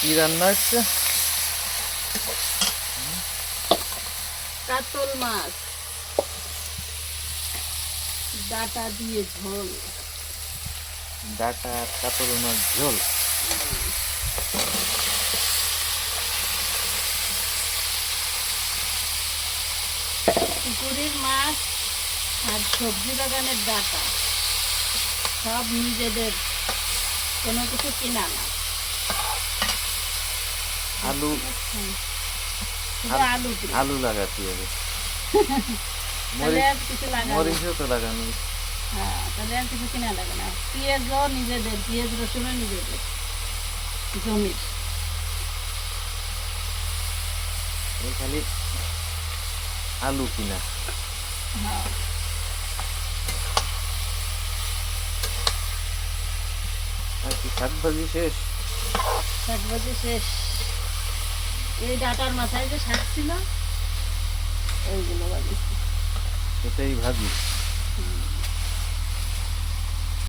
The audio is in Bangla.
কি রান্না হচ্ছে? কাতল মাছ। ডাটা দিয়ে ঝোল। ডাটা কাতল মাছ ঝোল। পুকুরের মাছ আর সবজি বাগানের ডাটা। সব নিজেদের। কোনো কিছু কিনা না। আলু। আলু আলু লাগাতে হবে মরিচও তো লাগানো। হ্যাঁ তাহলে আর কিছু কিনা লাগে না। পেঁয়াজও নিজেদের পেঁয়াজ রসুনও নিজেদের। জমির। এই খালি আলু কিনা। হ্যাঁ। আর কি শাক ভাজি শেষ? শাক ভাজি শেষ। এই ডাটার মাথায় যে শাক ছিল ওইগুলো বাজি এটাই ভাজি